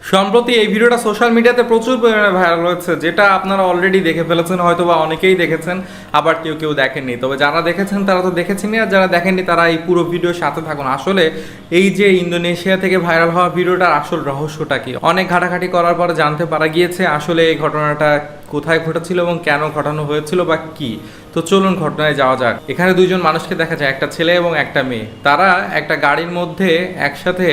সম্প্রতি এই ভিডিওটা সোশ্যাল মিডিয়াতে প্রচুর পরিমাণে ভাইরাল হয়েছে, যেটা আপনারা অলরেডি দেখে ফেলেছেন হয়তো বা অনেকেই দেখেছেন, আবার কেউ কেউ দেখেননি। তবে যারা দেখেছেন, তারা তো দেখেছেনই, আর যারা দেখেননি, তারা এই পুরো ভিডিওর সাথে থাকুন। আসলে এই যে ইন্দোনেশিয়া থেকে ভাইরাল হওয়া ভিডিওটার আসল রহস্যটা কি? অনেক ঘাটাঘাটি করার পরে জানতে পারা গিয়েছে, আসলে এই ঘটনাটা কোথায় ঘটেছিল এবং কেন ঘটানো হয়েছিল বা কি? তো চলুন ঘটনায় যাওয়া যাক। এখানে দুইজন মানুষকে দেখা যায়, একটা ছেলে এবং একটা মেয়ে। তারা একটা গাড়ির মধ্যে একসাথে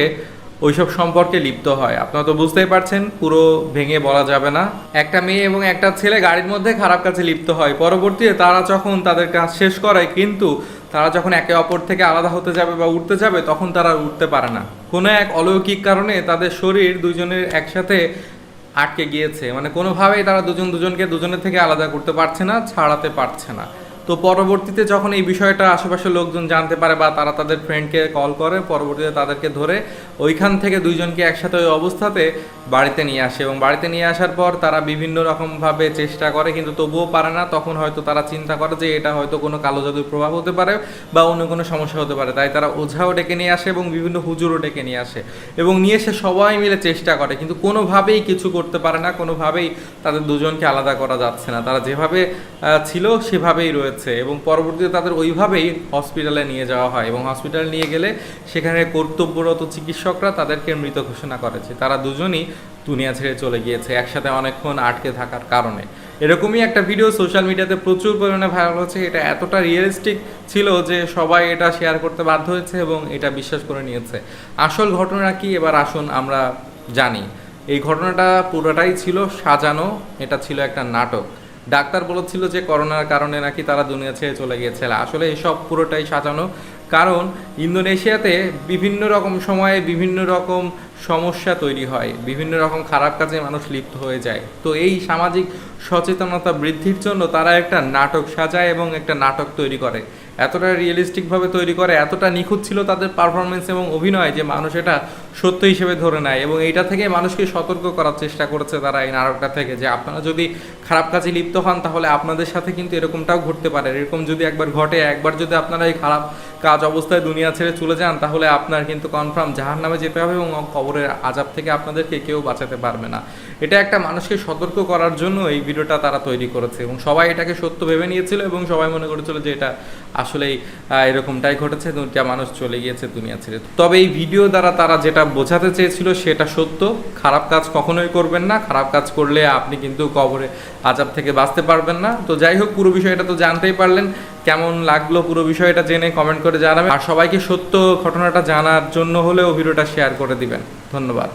ওইসব সম্পর্কে লিপ্ত হয়। আপনারা তো বুঝতেই পারছেন, পুরো ভেঙে বলা যাবে না। একটা মেয়ে এবং একটা ছেলে গাড়ির মধ্যে খারাপ কাজে লিপ্ত হয়। পরবর্তীতে তারা যখন তাদের কাজ শেষ করায় কিন্তু তারা যখন একে অপর থেকে আলাদা হতে যাবে বা উঠতে যাবে, তখন তারা উঠতে পারে না। কোনো এক অলৌকিক কারণে তাদের শরীর দুজনের একসাথে আটকে গিয়েছে। মানে কোনোভাবেই তারা দুজন দুজনকে দুজনের থেকে আলাদা করতে পারছে না, ছাড়াতে পারছে না। তো পরবর্তীতে যখন এই বিষয়টা আশেপাশের লোকজন জানতে পারে বা তারা তাদের ফ্রেন্ডকে কল করে, পরবর্তীতে তাদেরকে ধরে ওইখান থেকে দুইজনকে একসাথে ওই অবস্থাতে বাড়িতে নিয়ে আসে এবং বাড়িতে নিয়ে আসার পর তারা বিভিন্ন রকমভাবে চেষ্টা করে কিন্তু তবুও পারে না। তখন হয়তো তারা চিন্তা করে যে এটা হয়তো কোনো কালো জাদুর প্রভাব হতে পারে বা অন্য কোনো সমস্যা হতে পারে। তাই তারা ওঝাও ডেকে নিয়ে আসে এবং বিভিন্ন হুজুরও ডেকে নিয়ে আসে এবং নিয়ে এসে সবাই মিলে চেষ্টা করে। কিন্তু কোনোভাবেই কিছু করতে পারে না, কোনোভাবেই তাদের দুজনকে আলাদা করা যাচ্ছে না। তারা যেভাবে ছিল সেভাবেই রয়েছে এবং পরবর্তীতে তাদের ওইভাবেই হসপিটালে নিয়ে যাওয়া হয় এবং হসপিটালে নিয়ে গেলে সেখানে কর্তব্যরত চিকিৎসকরা তাদেরকে মৃত ঘোষণা করেছে তারা দুজনই দুনিয়া ছেড়ে চলে গিয়েছে, একসাথে অনেকক্ষণ আটকে থাকার কারণে। এরকমই একটা ভিডিও সোশ্যাল মিডিয়াতে প্রচুর পরিমাণে ভাইরাল হচ্ছে, এটা এতটা রিয়েলিস্টিক ছিল যে সবাই এটা শেয়ার করতে বাধ্য হয়েছে এবং এটা বিশ্বাস করে নিয়েছে। আসল ঘটনা কি? এবার আসুন আমরা জানি। এই ঘটনাটা পুরোটাই ছিল সাজানো, এটা ছিল একটা নাটক। ডাক্তার বলেছিল যে করোনার কারণে নাকি তারা দুনিয়া ছেড়ে চলে গিয়েছিল আসলে এসব পুরোটাই সাজানো। কারণ ইন্দোনেশিয়াতে বিভিন্ন রকম সময়ে বিভিন্ন রকম সমস্যা তৈরি হয়। বিভিন্ন রকম খারাপ কাজে মানুষ লিপ্ত হয়ে যায়। তো এই সামাজিক সচেতনতা বৃদ্ধির জন্য তারা একটা নাটক সাজায় এবং একটা নাটক তৈরি করে। এতটা রিয়েলিস্টিকভাবে তৈরি করে, এতটা নিখুঁত ছিল তাদের পারফরমেন্স এবং অভিনয় যে মানুষ এটা সত্য হিসেবে ধরে নেয় এবং এইটা থেকে মানুষকে সতর্ক করার চেষ্টা করেছে তারা এই নাটকটা থেকে যে আপনারা যদি খারাপ কাজে লিপ্ত হন তাহলে আপনাদের সাথে কিন্তু এরকমটাও ঘটতে পারে। এরকম যদি একবার ঘটে, একবার যদি আপনারা এই খারাপ কাজ অবস্থায় দুনিয়া ছেড়ে চলে যান, তাহলে আপনার কিন্তু কনফার্ম জাহার নামে যেতে হবে এবং কবরের আজাব থেকে আপনাদেরকে কেউ বাঁচাতে পারবে না। এটা একটা মানুষকে সতর্ক করার জন্য এই ভিডিওটা তারা তৈরি করেছে এবং সবাই এটাকে সত্য ভেবে নিয়েছিল এবং সবাই মনে করেছিল যে এটা আসলেই এরকমটাই ঘটেছে দুটা মানুষ চলে গিয়েছে দুনিয়া ছেড়ে। তবে এই ভিডিও দ্বারা তারা যেটা বোঝাতে চেয়েছিল সেটা সত্য। খারাপ কাজ কখনোই করবেন না, খারাপ কাজ করলে আপনি কিন্তু কবরে আজাব থেকে বাঁচতে পারবেন না। তো যাই হোক, পুরো বিষয়টা তো জানতেই পারলেন। কেমন লাগল পুরো বিষয়টা জেনে কমেন্ট করে জানাবেন। আর সবাইকে সত্য ঘটনাটা জানার জন্য হলেও ভিডিওটা শেয়ার করে দিবেন। ধন্যবাদ।